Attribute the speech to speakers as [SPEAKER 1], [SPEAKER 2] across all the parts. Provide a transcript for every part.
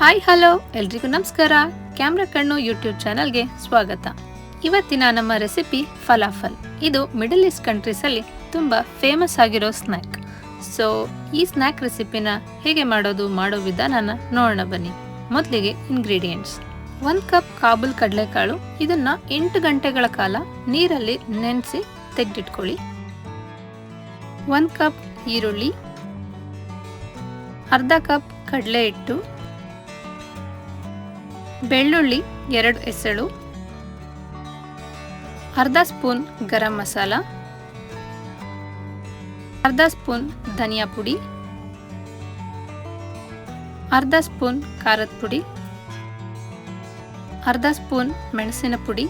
[SPEAKER 1] Hi, hello. ಎಲ್ರಿಗೂ ನಮಸ್ಕಾರ. Camera ಕಣ್ಣು ಯೂಟ್ಯೂಬ್ ಚಾನಲ್ಗೆ ಸ್ವಾಗತ. ಇವತ್ತಿನ ನಮ್ಮ ರೆಸಿಪಿ ಫಲಾಫಲ್. ಇದು ಮಿಡಲ್ ಈಸ್ಟ್ ಕಂಟ್ರೀಸಲ್ಲಿ ತುಂಬ ಫೇಮಸ್ ಆಗಿರೋ ಸ್ನ್ಯಾಕ್. ಸೊ, ಈ ಸ್ನ್ಯಾಕ್ ರೆಸಿಪಿನ ಹೇಗೆ ಮಾಡೋದು, ಮಾಡೋ ವಿಧಾನನ ನೋಡೋಣ ಬನ್ನಿ. ಮೊದಲಿಗೆ ಇಂಗ್ರೀಡಿಯೆಂಟ್ಸ್ ಒಂದು ಕಪ್ ಕಾಬುಲ್ ಕಡಲೆಕಾಳು, ಇದನ್ನ ಎಂಟು ಗಂಟೆಗಳ ಕಾಲ ನೀರಲ್ಲಿ ನೆನೆಸಿ ತೆಗೆದಿಟ್ಕೊಳ್ಳಿ. ಒಂದು ಕಪ್ ಈರುಳ್ಳಿ, ಅರ್ಧ ಕಪ್ ಕಡಲೆ ಹಿಟ್ಟು ಬೆಳ್ಳುಳ್ಳಿ ಎರಡು ಎಸಳು ಅರ್ಧ ಸ್ಪೂನ್ ಗರಂ ಮಸಾಲ, ಅರ್ಧ ಸ್ಪೂನ್ ಧನಿಯಾ ಪುಡಿ, ಅರ್ಧ ಸ್ಪೂನ್ ಖಾರದ ಪುಡಿ, ಅರ್ಧ ಸ್ಪೂನ್ ಮೆಣಸಿನ ಪುಡಿ,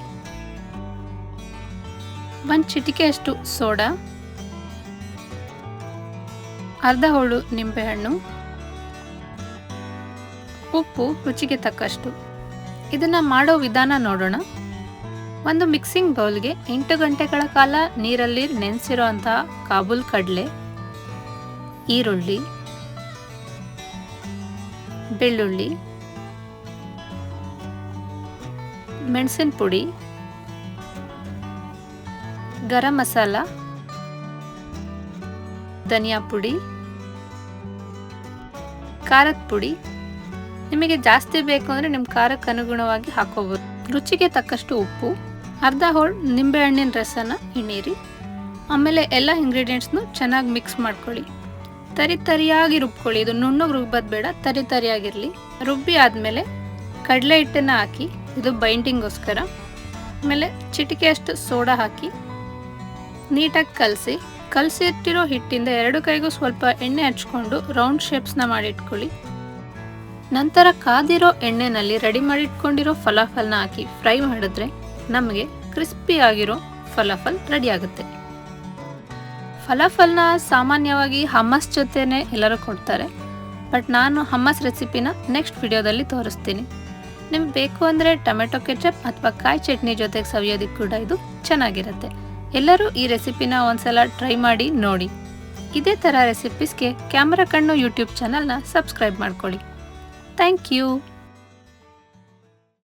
[SPEAKER 1] ಒಂದು ಚಿಟಿಕೆಯಷ್ಟು ಸೋಡಾ, ಅರ್ಧ ಹೋಳು ನಿಂಬೆಹಣ್ಣು, ಉಪ್ಪು ರುಚಿಗೆ ತಕ್ಕಷ್ಟು. ಇದನ್ನ ಮಾಡೋ ವಿಧಾನ ನೋಡೋಣ. ಒಂದು ಮಿಕ್ಸಿಂಗ್ ಬೌಲ್ಗೆ ಎಂಟು ಗಂಟೆಗಳ ಕಾಲ ನೀರಲ್ಲಿ ನೆನೆಸಿರೋಂಥ ಕಾಬೂಲ್ ಕಡಲೆ, ಈರುಳ್ಳಿ, ಬೆಳ್ಳುಳ್ಳಿ, ಮೆಣಸಿನ ಪುಡಿ, ಗರಂ ಮಸಾಲ, ಧನಿಯಾ ಪುಡಿ, ಖಾರದ ಪುಡಿ. ನಿಮಗೆ ಜಾಸ್ತಿ ಬೇಕು ಅಂದರೆ ನಿಮ್ಮ ಖಾರಕ್ಕೆ ಅನುಗುಣವಾಗಿ ಹಾಕೋಬೋದು. ರುಚಿಗೆ ತಕ್ಕಷ್ಟು ಉಪ್ಪು, ಅರ್ಧ ಹೋಳು ನಿಂಬೆಹಣ್ಣಿನ ರಸನ ಹಿಣೀರಿ ಆಮೇಲೆ ಎಲ್ಲ ಇಂಗ್ರೀಡಿಯೆಂಟ್ಸ್ನು ಚೆನ್ನಾಗಿ ಮಿಕ್ಸ್ ಮಾಡ್ಕೊಳ್ಳಿ. ತರಿ ತರಿಯಾಗಿ ರುಬ್ಕೊಳ್ಳಿ. ಇದು ನುಣ್ಣಗೆ ರುಬ್ಬೋದು ಬೇಡ, ತರಿ ತರಿಯಾಗಿರಲಿ. ರುಬ್ಬಿ ಆದಮೇಲೆ ಕಡಲೆ ಹಿಟ್ಟನ್ನು ಹಾಕಿ, ಇದು ಬೈಂಡಿಂಗೋಸ್ಕರ ಆಮೇಲೆ ಚಿಟಿಕೆಯಷ್ಟು ಸೋಡಾ ಹಾಕಿ, ನೀಟಾಗಿ ಕಲಸಿ. ಕಲಸಿಟ್ಟಿರೋ ಹಿಟ್ಟಿಂದ ಎರಡು ಕೈಗೂ ಸ್ವಲ್ಪ ಎಣ್ಣೆ ಹಚ್ಕೊಂಡು ರೌಂಡ್ ಶೇಪ್ಸ್ನ ಮಾಡಿಟ್ಕೊಳ್ಳಿ. ನಂತರ ಕಾದಿರೋ ಎಣ್ಣೆನಲ್ಲಿ ರೆಡಿ ಮಾಡಿಟ್ಕೊಂಡಿರೋ ಫಲಾಫಲ್ನ ಹಾಕಿ ಫ್ರೈ ಮಾಡಿದ್ರೆ ನಮಗೆ ಕ್ರಿಸ್ಪಿ ಆಗಿರೋ ಫಲಾಫಲ್ ರೆಡಿ ಆಗುತ್ತೆ. ಫಲಾಫಲ್ನ ಸಾಮಾನ್ಯವಾಗಿ ಹಮ್ಮಸ್ ಜೊತೆನೆ ಎಲ್ಲರೂ ಕೊಡ್ತಾರೆ. ಬಟ್ ನಾನು ಹಮ್ಮಸ್ ರೆಸಿಪಿನ ನೆಕ್ಸ್ಟ್ ವಿಡಿಯೋದಲ್ಲಿ ತೋರಿಸ್ತೀನಿ. ನಿಮ್ಗೆ ಬೇಕು ಅಂದರೆ ಟೊಮೆಟೊ ಕೆಚಪ್ ಅಥವಾ ಕಾಯಿ ಚಟ್ನಿ ಜೊತೆಗೆ ಸವಿಯೋದಕ್ಕೆ ಕೂಡ ಇದು ಚೆನ್ನಾಗಿರುತ್ತೆ. ಎಲ್ಲರೂ ಈ ರೆಸಿಪಿನ ಒಂದ್ಸಲ ಟ್ರೈ ಮಾಡಿ ನೋಡಿ. ಇದೇ ಥರ ರೆಸಿಪೀಸ್ಗೆ ಕ್ಯಾಮ್ರಾ ಕಣ್ಣು ಯೂಟ್ಯೂಬ್ ಚಾನಲ್ನ ಸಬ್ಸ್ಕ್ರೈಬ್ ಮಾಡ್ಕೊಳ್ಳಿ. Thank you.